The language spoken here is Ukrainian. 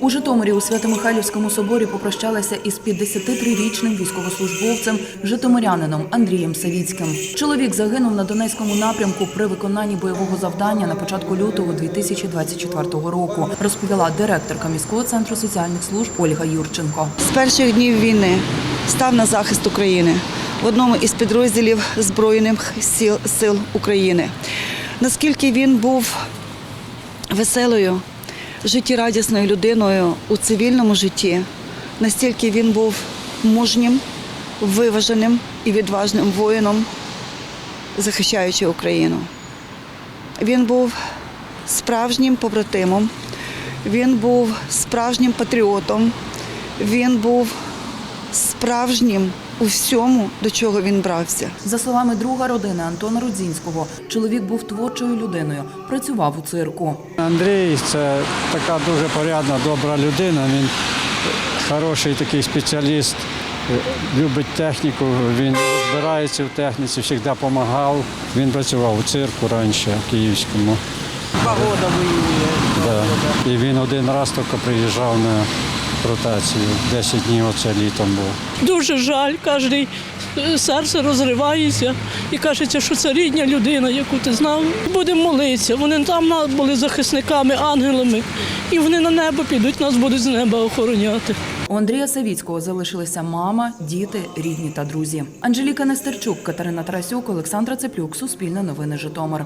У Житомирі у Свято-Михайлівському соборі попрощалися із 53-річним військовослужбовцем, житомирянином Андрієм Савіцьким. Чоловік загинув на Донецькому напрямку при виконанні бойового завдання на початку лютого 2024 року, розповіла директорка міського центру соціальних служб Ольга Юрченко. з перших днів війни став на захист України в одному із підрозділів Збройних сил України. Наскільки він був веселою, життєрадісною людиною у цивільному житті, настільки він був мужнім, виваженим і відважним воїном, захищаючи Україну. Він був справжнім побратимом, він був справжнім патріотом, він був справжнім у всьому, до чого він брався. За словами друга родини Антона Рудзінського, чоловік був творчою людиною, працював у цирку. Андрій це така дуже порядна, добра людина. Він хороший такий спеціаліст, любить техніку, він збирається в техніці, завжди допомагав. Він працював у цирку раніше, в Київському. Погода воює. Да. І він один раз тільки приїжджав на ротацію. 10 днів оце літом був. Дуже жаль, кожен серце розривається і кажеться, що це рідня людина, яку ти знав. Будемо молитися. Вони там нас були захисниками, ангелами, і вони на небо підуть, нас будуть з неба охороняти. У Андрія Савіцького залишилися мама, діти, рідні та друзі. Анжеліка Нестерчук, Катерина Тарасюк, Олександра Цеплюк, Суспільне новини Житомир.